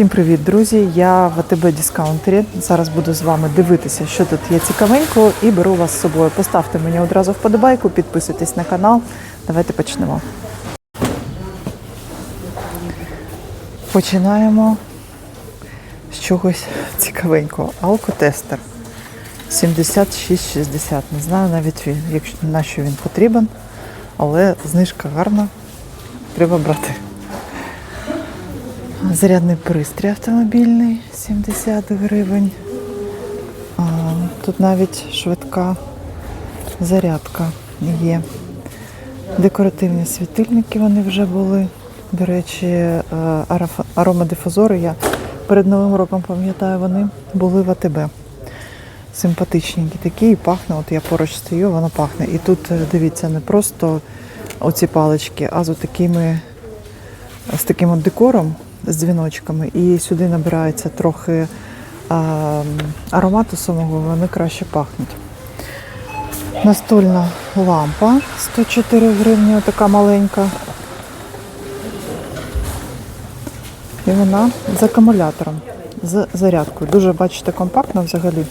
Всім привіт, друзі! Я в АТБ дискаунтері. Зараз буду з вами дивитися, що тут є цікавенького, і беру вас з собою. Поставте мені одразу вподобайку, підписуйтесь на канал. Давайте почнемо. Починаємо з чогось цікавенького. Алкотестер 76,60. Не знаю навіть якщо на що він потрібен, але знижка гарна. Треба брати. Зарядний пристрій автомобільний 70 гривень. Тут навіть швидка зарядка є. Декоративні світильники вони вже були. До речі, е, аромадифузори я перед Новим роком пам'ятаю, вони були в АТБ. Симпатичненькі такі і пахне. От я поруч стою, воно пахне. І тут, е, дивіться, не просто оці палички, а з такими з таким от декором, з дзвіночками, і сюди набирається трохи а, аромату самого, вони краще пахнуть. Настольна лампа 104 гривні, така маленька. І вона з акумулятором, з зарядкою. Дуже, бачите, компактна взагалі,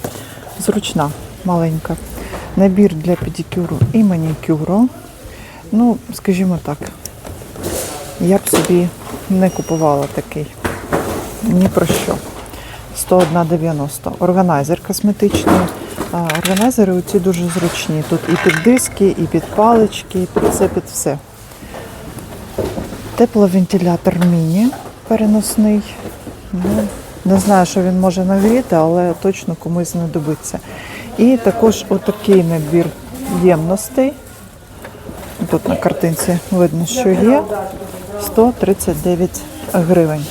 зручна, маленька. Набір для педикюру і манікюру. Ну, скажімо так, я б собі не купувала такий. Ні про що. 101,90. Органайзер косметичний. Органайзери оці дуже зручні. Тут і під диски, і під палички, і під все, під все. Тепловентилятор міні переносний. Ну, не знаю, що він може нагріти, але точно комусь знадобиться. І також отакий набір ємностей. Тут на картинці видно, що є. 139 гривень.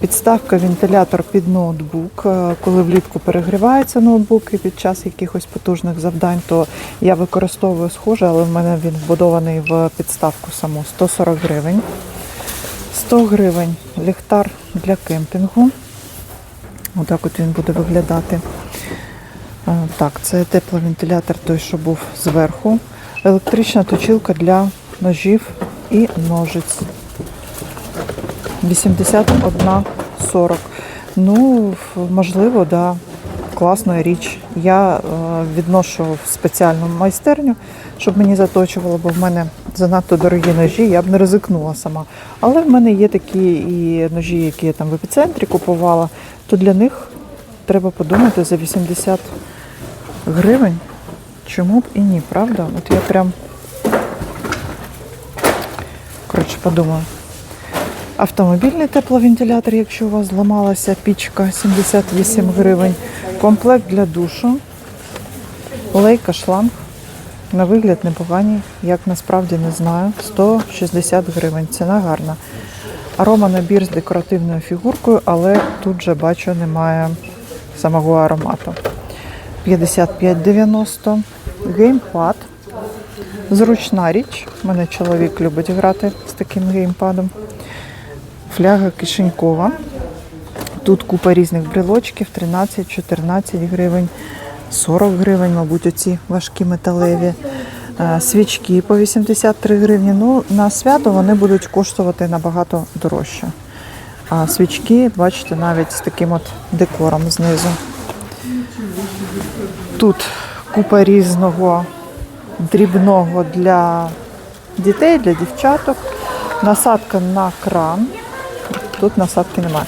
Підставка вентилятор під ноутбук. Е, Коли влітку перегрівається ноутбук і під час якихось потужних завдань, то я використовую схоже, але в мене він вбудований в підставку саму 140 гривень. 100 гривень ліхтар для кемпінгу. Отак от він буде виглядати. Е, Так, це тепловентилятор той, що був зверху. Електрична точилка для ножів і ножиць. 81,40. Ну, можливо, да. Класна річ. Я е, відношу в спеціальну майстерню, щоб мені заточувало, бо в мене занадто дорогі ножі, я б не ризикнула сама. Але в мене є такі і ножі, які я там в епіцентрі купувала, то для них треба подумати за 80 гривень. Чому б і ні, правда? От я прям коротше подумаю. Автомобільний тепловентилятор, якщо у вас зламалася пічка 78 гривень. Комплект для душу. Лейка шланг. На вигляд непоганий, як насправді не знаю. 160 гривень. Ціна гарна. Арома набір з декоративною фігуркою, але тут же бачу немає самого аромату. 55,90. Геймпад. Зручна річ. Мене чоловік любить грати з таким геймпадом. Фляга кишенькова. Тут купа різних брелочків, 13-14 гривень, 40 гривень, мабуть, оці важкі металеві. Е, Свічки по 83 гривні. Ну, на свято вони будуть коштувати набагато дорожче. А свічки, бачите, навіть з таким от декором знизу. Тут купа різного дрібного для дітей, для дівчаток. Насадка на кран. Тут насадки немає.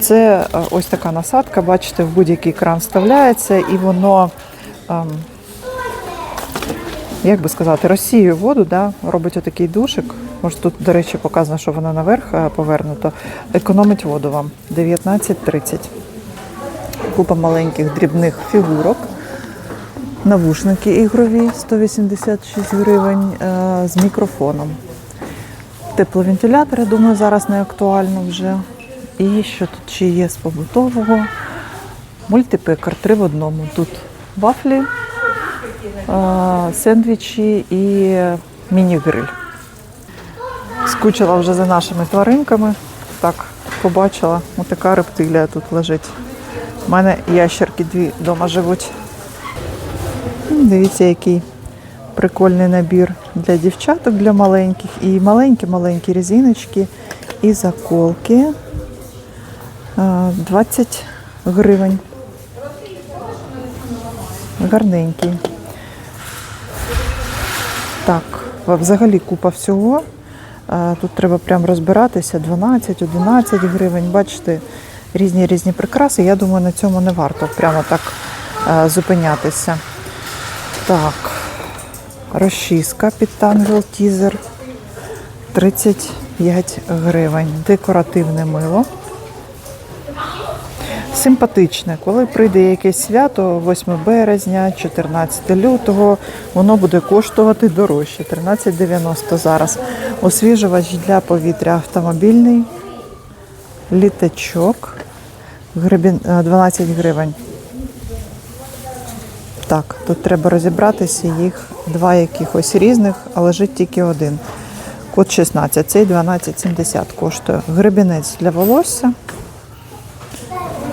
Це е, ось така насадка, бачите, в будь-який кран вставляється і воно, ем, як би сказати, розсіює воду, да, робить отакий душик. Може тут, до речі, показано, що воно наверх е, повернуто. Економить воду вам 19,30. Купа маленьких дрібних фігурок. Навушники ігрові 186 гривень е, з мікрофоном. Тепловентилятор, я думаю, зараз не актуально вже. І що тут ще є з побутового? Мультипекар три в одному. Тут вафлі, е, сендвічі і міні-гриль. Скучила вже за нашими тваринками. Так, побачила, отака рептилія тут лежить. У мене ящерки дві вдома живуть. Дивіться, який прикольний набір для дівчаток, для маленьких. І маленькі-маленькі резиночки, і заколки. Е, 20 гривень. Гарненький. Так, взагалі купа всього. Тут треба прям розбиратися. 12, 11 гривень. Бачите, різні різні прикраси. Я думаю, на цьому не варто прямо так зупинятися. Так, розчіска під тангл тізер 35 гривень. Декоративне мило. Симпатичне. Коли прийде якесь свято, 8 березня, 14 лютого, воно буде коштувати дорожче. 13,90 зараз. Освіжувач для повітря автомобільний, літачок, е, 12 гривень. Так, тут треба розібратися, їх два якихось різних, а лежить тільки один. Код 16, цей 12,70 коштує. Гребінець для волосся.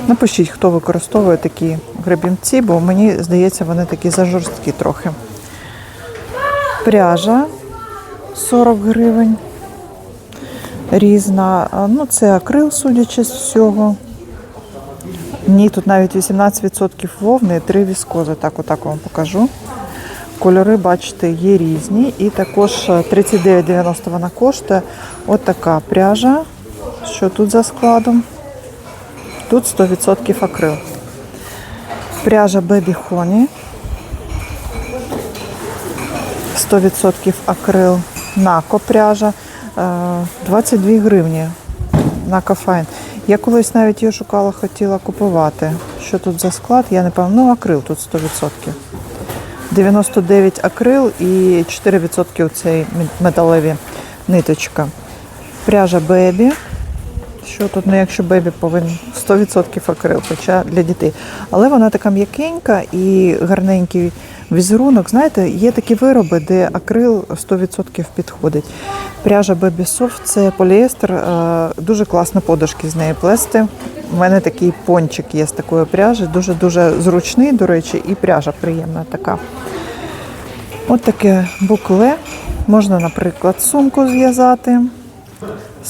Напишіть, хто використовує такі гребінці, бо мені здається, вони такі зажорсткі трохи. Пряжа 40 гривень. Різна. Ну, це акрил, судячи з всього. Ні, тут навіть 18% вовни, 3 віскози. Так, отак вам покажу. Кольори, бачите, є різні. І також е, 39,90 вона коштує. От така пряжа. Що тут за складом? Тут 100% акрил. Пряжа Baby Honey. 100% акрил. Нако пряжа. е, 22 гривні. Нако Файн. Я колись навіть її шукала, хотіла купувати. Що тут за склад? Я не пам'ятаю. Ну, акрил тут 100%. 99 акрил і 4% цей металеві ниточка. Пряжа Бебі. Що тут, ну якщо бебі повинен 100% акрил, хоча для дітей. Але вона така м'якенька і гарненький візерунок. Знаєте, є такі вироби, де акрил 100% підходить. Пряжа Baby Soft – це поліестер, е, дуже класно подушки з неї плести. У мене такий пончик є з такої пряжі, дуже-дуже зручний, до речі, і пряжа приємна така. От таке букле. Можна, наприклад, сумку зв'язати.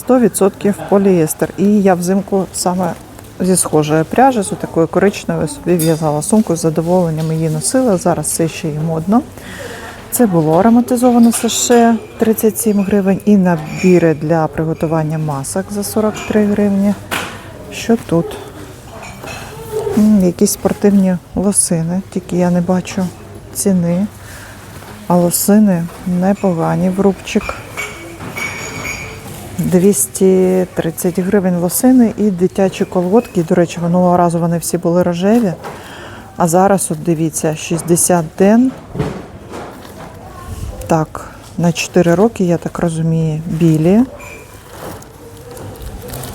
100% поліестер. І я взимку саме зі схожої пряжі, з такою коричневою собі в'язала сумку з задоволенням її носила. Зараз це ще й модно. Це було ароматизоване саше 37 гривень і набіри для приготування масок за 43 гривні. Що тут? Якісь спортивні лосини, тільки я не бачу ціни. А лосини непогані в рубчик. 230 гривень лосини і дитячі колготки. До речі, минулого разу вони всі були рожеві. А зараз, от дивіться, 60 ден. Так, на 4 роки, я так розумію, білі.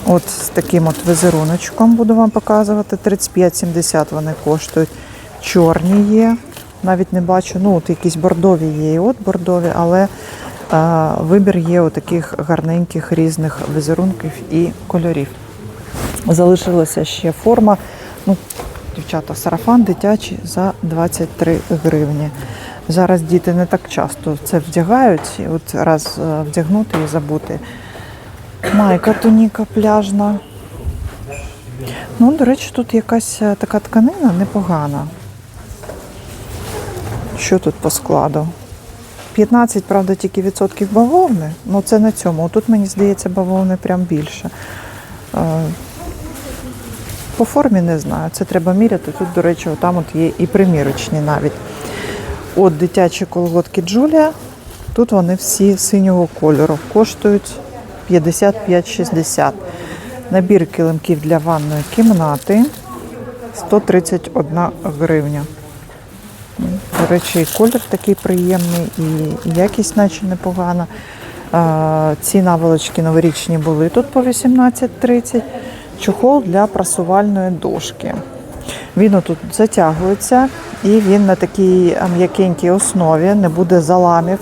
От з таким от візеруночком буду вам показувати. 35,70 вони коштують. Чорні є. Навіть не бачу, ну от якісь бордові є, і от бордові, але а, вибір є у таких гарненьких різних візерунків і кольорів. Залишилася ще форма. Ну, дівчата, сарафан дитячий за 23 гривні. Зараз діти не так часто це вдягають, і от раз е, вдягнути і забути. Майка туніка пляжна. Ну, до речі, тут якась е, така тканина непогана. Що тут по складу? 15, правда, тільки відсотків бавовни. Ну це на цьому. Тут, мені здається, бавовни прям більше. Е, По формі не знаю. Це треба міряти. Тут, до речі, там от є і примірочні навіть. От дитячі колготки Джулія. Тут вони всі синього кольору. Коштують 55,60. Набір килимків для ванної кімнати 131 гривня. До речі, і колір такий приємний, і якість наче непогана. Ці наволочки новорічні були тут по 18,30. Чохол для прасувальної дошки. Він отут затягується і він на такій м'якенькій основі, не буде заламів.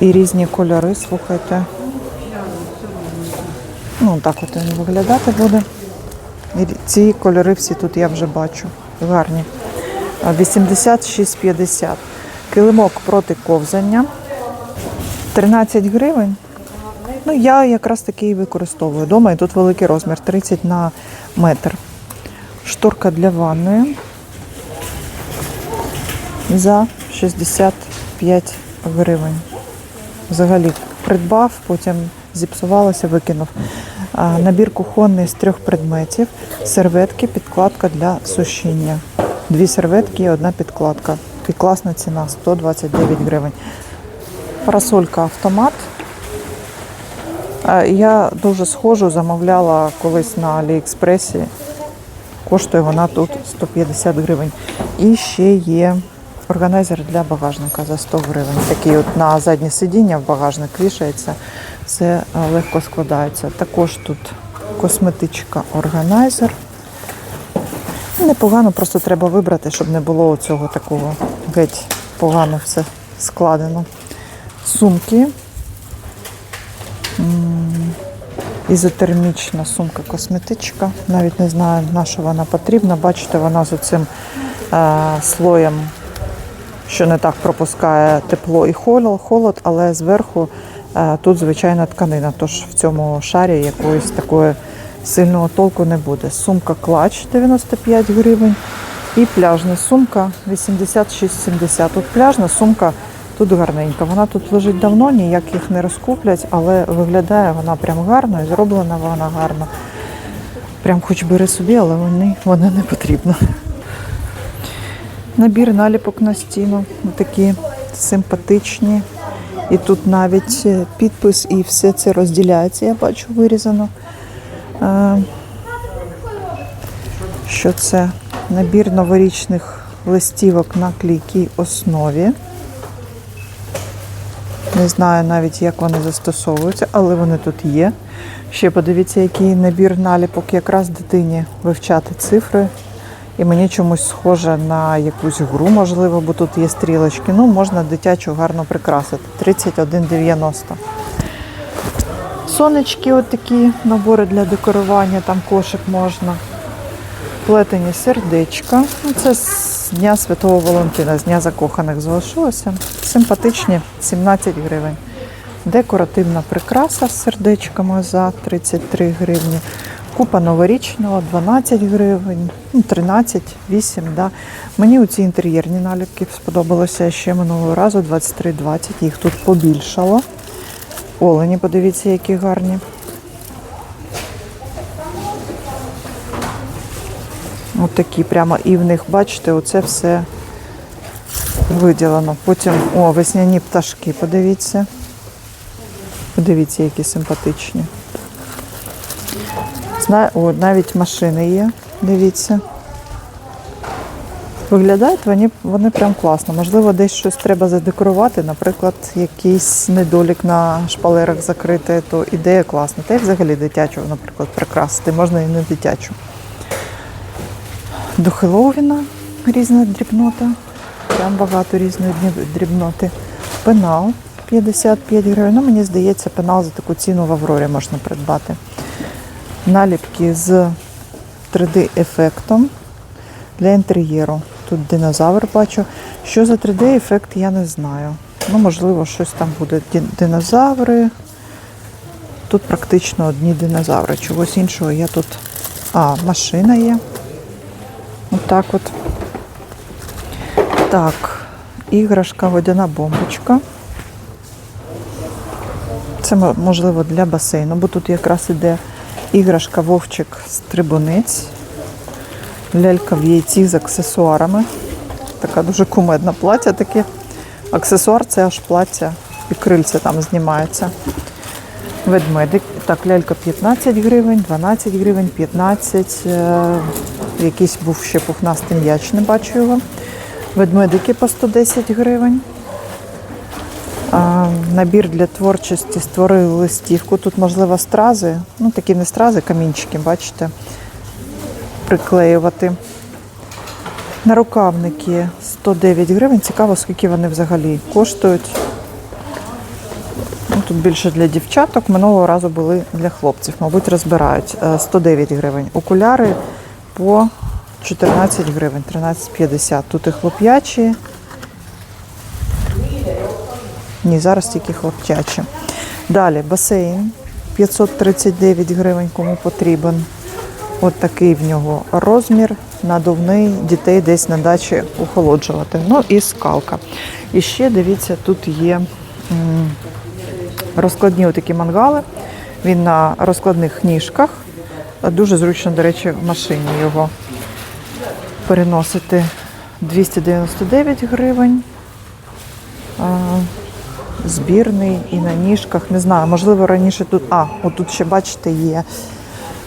І різні кольори, слухайте. Ну, так от він виглядати буде. І ці кольори всі тут я вже бачу. Гарні. А, 86,50. Килимок проти ковзання. 13 гривень. Ну, я якраз таки і використовую вдома, і тут великий розмір 30 на метр. Шторка для ванної за 65 гривень. Взагалі придбав, потім зіпсувалося, викинув. Набір кухонний з трьох предметів, серветки, підкладка для сушіння. Дві серветки і одна підкладка. І класна ціна 129 гривень. Парасолька автомат. Я дуже схожу, замовляла колись на Аліекспресі. Коштує вона тут 150 гривень. І ще є органайзер для багажника за 100 гривень. Такий от на заднє сидіння в багажник вішається, все е, легко складається. Також тут косметичка органайзер. Непогано, просто треба вибрати, щоб не було цього такого геть погано все складено. Сумки. Ізотермічна сумка косметичка. Навіть не знаю, на що вона потрібна. Бачите, вона з оцим е, слоєм, що не так пропускає тепло і холод, але зверху е, тут звичайна тканина. Тож в цьому шарі якоїсь такої сильного толку не буде. Сумка клач 95 гривень. І пляжна сумка 86,70. Тут пляжна сумка тут гарненька. Вона тут лежить давно, ніяк їх не розкуплять, але виглядає вона прям гарно і зроблена вона гарно. Прям хоч бери собі, але вони, вона не потрібна. Набір наліпок на стіну. Такі симпатичні. І тут навіть е, підпис і все це розділяється, я бачу, вирізано. Е, Що це? Набір новорічних листівок на клейкій основі. Не знаю навіть, як вони застосовуються, але вони тут є. Ще подивіться, який набір наліпок якраз дитині вивчати цифри. І мені чомусь схоже на якусь гру, можливо, бо тут є стрілочки. Ну, можна дитячу гарно прикрасити. 31,90. Сонечки, от такі набори для декорування, там кошик можна. Плетені сердечка. Ну, Це з Дня Святого Валентина, з Дня закоханих залишилося. Симпатичні 17 гривень. Декоративна прикраса з сердечками за 33 гривні. Купа новорічного 12 гривень, ну, 13, 8. Да. Мені оці інтер'єрні наліпки сподобалося ще минулого разу 23,20. Їх тут побільшало. Олені, подивіться, які гарні. От такі прямо і в них, бачите, оце все виділено. Потім, о, весняні пташки, подивіться. Подивіться, які симпатичні. О, навіть машини є, дивіться. Виглядають вони, вони прям класно. Можливо, десь щось треба задекорувати, наприклад, якийсь недолік на шпалерах закрити, то ідея класна. Та й взагалі дитячу, наприклад, прикрасити, можна і не дитячу. До Хеллоуіна різна дрібнота. Прям багато різної дрібноти. Пенал 55 гривень. Ну, мені здається, пенал за таку ціну в Аврорі можна придбати. Наліпки з 3D-ефектом для інтер'єру. Тут динозавр бачу. Що за 3D-ефект, я не знаю. Ну, можливо, щось там буде. Динозаври. Тут практично одні динозаври. Чогось іншого я тут. А, машина є. Отак от. Так, іграшка водяна бомбочка. Це можливо для басейну, бо тут якраз іде іграшка вовчик стрибунець, лялька в яйці з аксесуарами. Така дуже кумедна плаття таке. Аксесуар це аж плаття і крильця там знімається. Ведмедик. Так, лялька 15 гривень, 12 гривень, 15. Е, якийсь був ще пухнастий м'яч, не бачу його. Ведмедики по 110 гривень. Набір для творчості створили листівку. Тут, можливо, стрази. Ну, такі не стрази, камінчики, бачите, приклеювати. Нарукавники 109 гривень. Цікаво, скільки вони взагалі коштують. Ну, тут більше для дівчаток. Минулого разу були для хлопців, мабуть, розбирають. Е, 109 гривень. Окуляри по 14 гривень, 13,50. Тут і хлоп'ячі. Ні, зараз тільки хлопчачі. Далі басейн 539 гривень, кому потрібен. От такий в нього розмір, надувний, дітей десь на дачі охолоджувати. Ну і скалка. І ще дивіться, тут є розкладні отакі мангали. Він на розкладних ніжках. Дуже зручно, до речі, в машині його переносити 299 гривень. Збірний і на ніжках. Не знаю, можливо, раніше тут. А, отут ще, бачите, є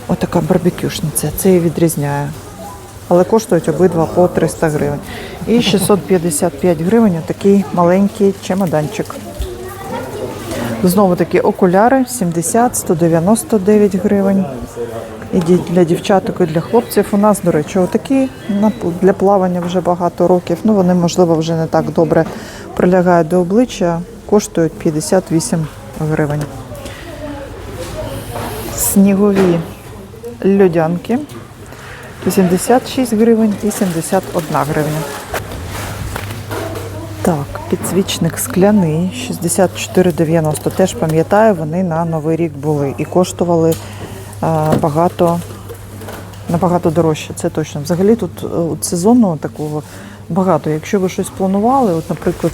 отака барбекюшниця. Це її відрізняє. Але коштують обидва по 300 гривень. І 655 гривень отакий маленький чемоданчик. Знову таки окуляри 70, 199 гривень. І для дівчаток, і для хлопців. У нас, до речі, отакі для плавання вже багато років. Ну, вони, можливо, вже не так добре прилягають до обличчя, коштують 58 гривень. Снігові льодянки 86 гривень і 71 гривня. Так, підсвічник скляний 64,90. Теж пам'ятаю, вони на Новий рік були і коштували багато, набагато дорожче, це точно. Взагалі тут е, от сезонного такого багато. Якщо ви щось планували, от, наприклад,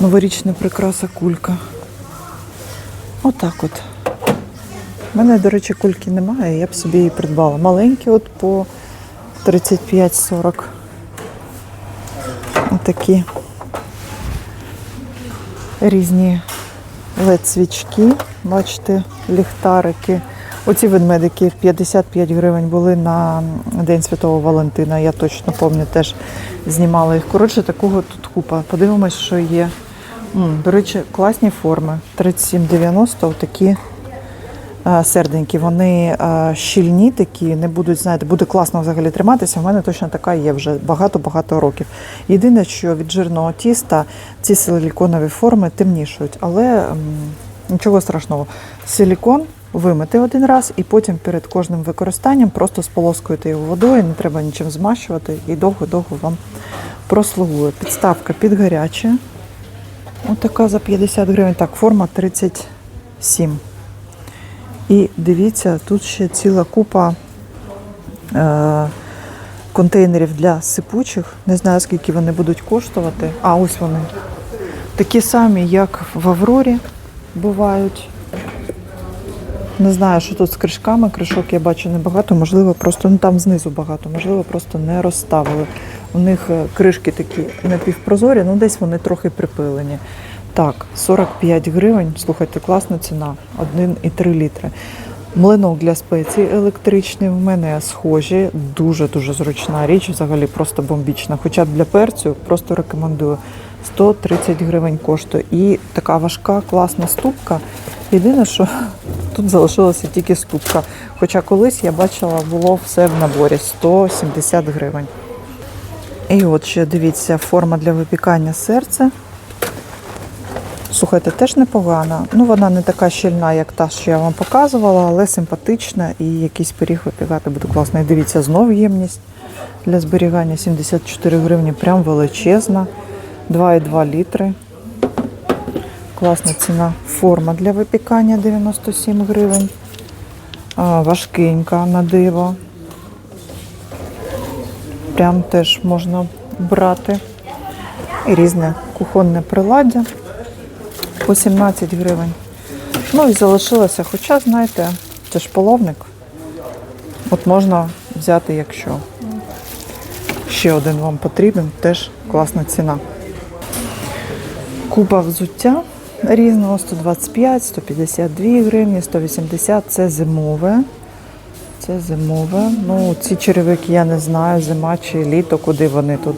новорічна прикраса кулька. Отак от. У мене, до речі, кульки немає, я б собі її придбала. Маленькі, от по 35-40. Отакі різні LED-свічки, бачите, ліхтарики. Оці ведмедики 55 гривень були на День Святого Валентина. Я точно пам'ятаю, теж знімала їх. Коротше, такого тут купа. Подивимось, що є. До речі, класні форми. 37,90 такі серденькі. Вони а, щільні такі, не будуть, знаєте, буде класно взагалі триматися. У мене точно така є вже багато-багато років. Єдине, що від жирного тіста ці силіконові форми темнішують, але нічого страшного. Силікон вимити один раз і потім перед кожним використанням просто сполоскуєте його водою, не треба нічим змащувати і довго-довго вам прослугує. Підставка під гаряче. Отака за 50 гривень. Так, форма 37. І дивіться, тут ще ціла купа е, контейнерів для сипучих. Не знаю, скільки вони будуть коштувати. А, ось вони. Такі самі, як в Аврорі бувають. Не знаю, що тут з кришками. Кришок я бачу небагато, можливо, просто ну там знизу багато, можливо, просто не розставили. У них е, кришки такі напівпрозорі, ну десь вони трохи припилені. Так, 45 гривень. Слухайте, класна ціна. 1,3 літри. Млинок для спецій електричний в мене схожі. Дуже дуже зручна річ, взагалі просто бомбічна. Хоча для перцю просто рекомендую. 130 гривень коштує. І така важка, класна ступка. Єдине, що тут залишилася тільки ступка. Хоча колись я бачила, було все в наборі 170 гривень. І от ще дивіться, форма для випікання серця. Слухайте, теж непогана. Ну, вона не така щільна, як та, що я вам показувала, але симпатична і якийсь пиріг випікати буде класно. І дивіться, знов ємність для зберігання 74 гривні, прям величезна. 2,2 літри. Класна ціна. Форма для випікання 97 гривень. Важкенька на диво. Прям теж можна брати. І різне кухонне приладдя по 17 гривень. Ну і залишилося, хоча, знаєте, це ж половник. От можна взяти, якщо ще один вам потрібен, теж класна ціна. Купа взуття різного 125, 152 гривні, 180 це зимове. Це зимове. Ну, ці черевики я не знаю, зима чи літо, куди вони тут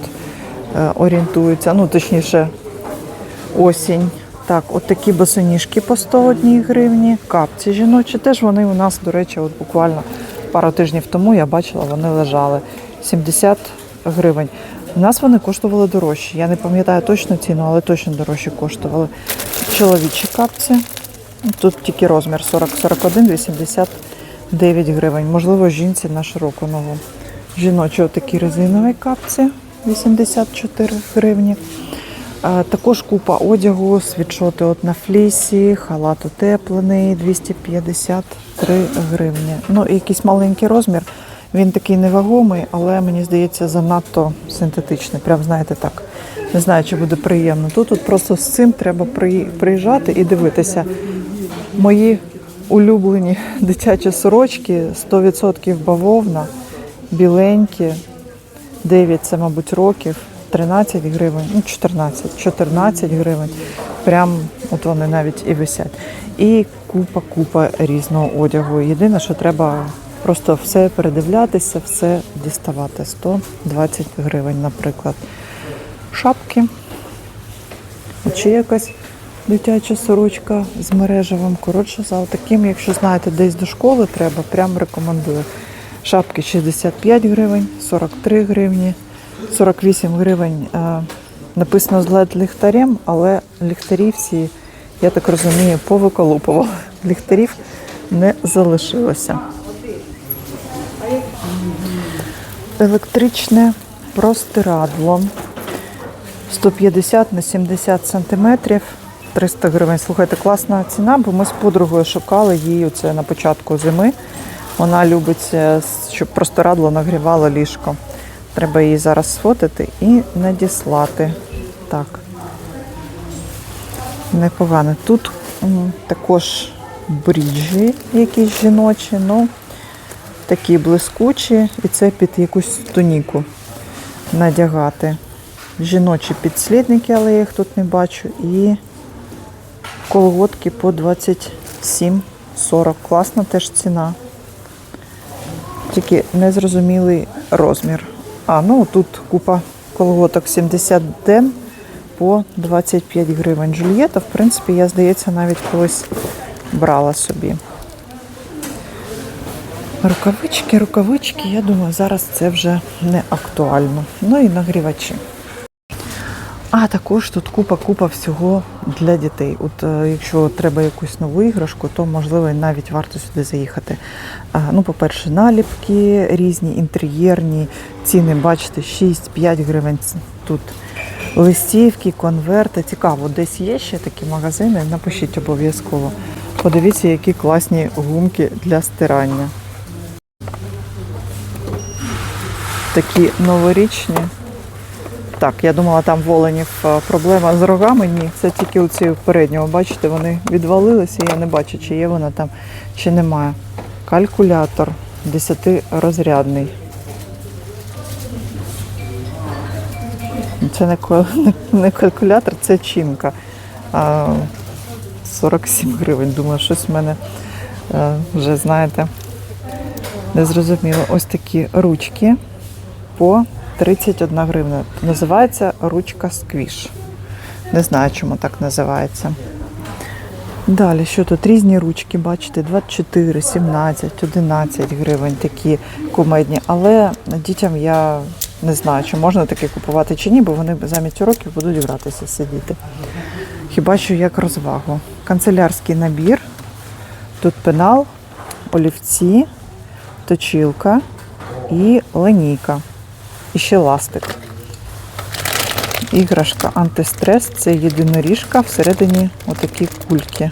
е, орієнтуються. Ну, точніше, осінь. Так, от такі босоніжки по 101 гривні, капці жіночі. Теж вони у нас, до речі, от буквально пару тижнів тому я бачила, вони лежали 70 гривень. У нас вони коштували дорожче. Я не пам'ятаю точно ціну, але точно дорожче коштували. Чоловічі капці. Тут тільки розмір 40-41, 89 гривень. Можливо, жінці на широку ногу. Жіночі отакі резинові капці 84 гривні. Також купа одягу, світшоти от на флісі, халат утеплений 253 гривні. Ну, якийсь маленький розмір. Він такий невагомий, але мені здається, занадто синтетичний. Прям знаєте так. Не знаю, чи буде приємно. Тут, тут просто з цим треба приїжджати і дивитися. Мої улюблені дитячі сорочки 100% бавовна, біленькі, 9 це, мабуть, років, 13 гривень, ну 14, 14 гривень. Прям от вони навіть і висять. І купа-купа різного одягу. Єдине, що треба просто все передивлятися, все діставати. 120 гривень, наприклад. Шапки. Чи якась дитяча сорочка з мережевим. Коротше, за таким, якщо знаєте, десь до школи треба, прям рекомендую. Шапки 65 гривень, 43 гривні, 48 гривень. Е, написано з led ліхтарем, але ліхтарі всі, я так розумію, повиколупували. Ліхтарів не залишилося. Електричне простирадло. 150 на 70 сантиметрів, 300 гривень. Слухайте, класна ціна, бо ми з подругою шукали її оце на початку зими. Вона любить, е, щоб простирадло нагрівало ліжко. Треба її зараз сфотити і надіслати. Так. Непогано. Тут також бріджі якісь жіночі, ну такі блискучі, і це під якусь туніку надягати. Жіночі підслідники, але я їх тут не бачу. І колготки по 27,40. Класна теж ціна. Тільки незрозумілий розмір. А, ну тут купа колготок 70 ден по 25 гривень. Джульєта, в принципі, я, здається, навіть колись брала собі. Рукавички, рукавички, я думаю, зараз це вже не актуально. Ну і нагрівачі. А також тут купа-купа всього для дітей. От е, якщо треба якусь нову іграшку, то можливо навіть варто сюди заїхати. Ну, по-перше, наліпки різні, інтер'єрні, ціни, бачите, 6-5 гривень тут. Листівки, конверти. Цікаво, десь є ще такі магазини. Напишіть обов'язково. Подивіться, які класні гумки для стирання. Такі новорічні. Так, я думала, там в оленів е, проблема з рогами. Ні, це тільки у цієї переднього. Бачите, вони відвалилися. Я не бачу, чи є вона там, чи немає. Калькулятор 10-розрядний. Це не, калькулятор, це чинка. 47 гривень. Думаю, щось в мене е, вже, знаєте, не зрозуміло. Ось такі ручки по 31 гривна. Називається ручка сквіш. Не знаю, чому так називається. Далі, що тут? Різні ручки, бачите, 24, 17, 11 гривень, такі кумедні. Але дітям я не знаю, чи можна таке купувати чи ні, бо вони замість уроків будуть гратися, сидіти. Хіба що як розвагу. Канцелярський набір. Тут пенал, олівці, точилка і линійка. Ще ластик. Іграшка антистрес це єдиноріжка, всередині отакі кульки.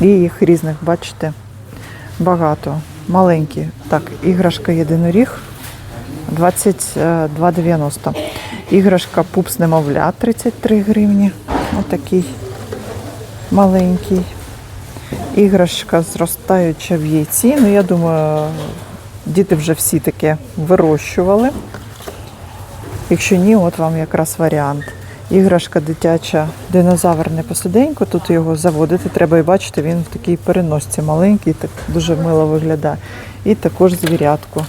І їх різних, бачите, багато. Маленькі. Так, іграшка єдиноріг 22,90. Іграшка пупс немовля 33 гривні. Отакий маленький. Іграшка зростаюча в яйці. Ну, я думаю, діти вже всі таке вирощували. Якщо ні, от вам якраз варіант. Іграшка дитяча, динозавр не посиденько, тут його заводити треба і бачите, він в такій переносці маленький, так дуже мило виглядає. І також звірятку.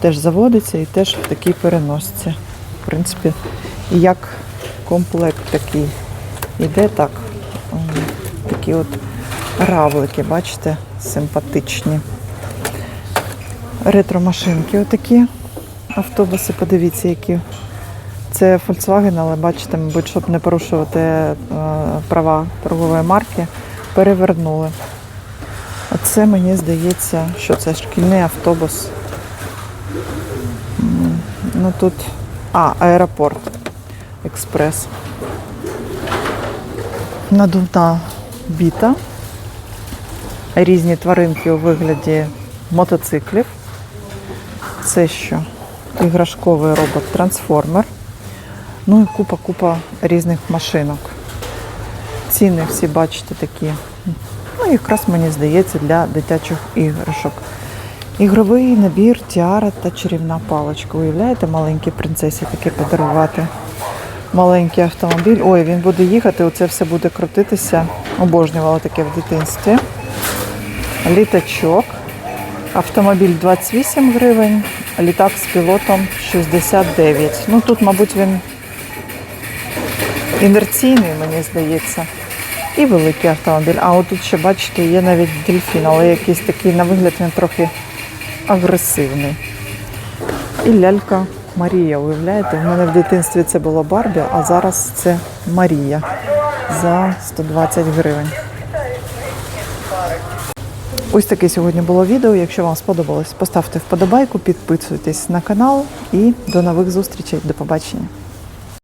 Теж заводиться і теж в такій переносці. В принципі, як комплект такий. Іде так. Такі от равлики, бачите, симпатичні. Ретро-машинки отакі. Автобуси, подивіться, які. Це Volkswagen, але бачите, мабуть, щоб не порушувати е, права торгової марки, перевернули. Оце мені здається, що це шкільний автобус. Ну тут. А, аеропорт. Експрес. Надувна біта. Різні тваринки у вигляді мотоциклів. Це що? Іграшковий робот-трансформер. Ну і купа-купа різних машинок. Ціни всі бачите такі. Ну, якраз мені здається, для дитячих іграшок. Ігровий набір, тіара та чарівна паличка. Уявляєте, маленькій принцесі таке подарувати. Маленький автомобіль. Ой, він буде їхати, оце все буде крутитися. Обожнювала таке в дитинстві. Літачок. Автомобіль 28 гривень, літак з пілотом 69. Ну тут, мабуть, він інерційний, мені здається. І великий автомобіль. А отут ще, бачите, є навіть дельфін, але якийсь такий, на вигляд, він трохи агресивний. І лялька Марія, уявляєте? У мене в дитинстві це було Барбі, а зараз це Марія за 120 гривень. Ось таке сьогодні було відео. Якщо вам сподобалось, поставте вподобайку, підписуйтесь на канал і до нових зустрічей. До побачення.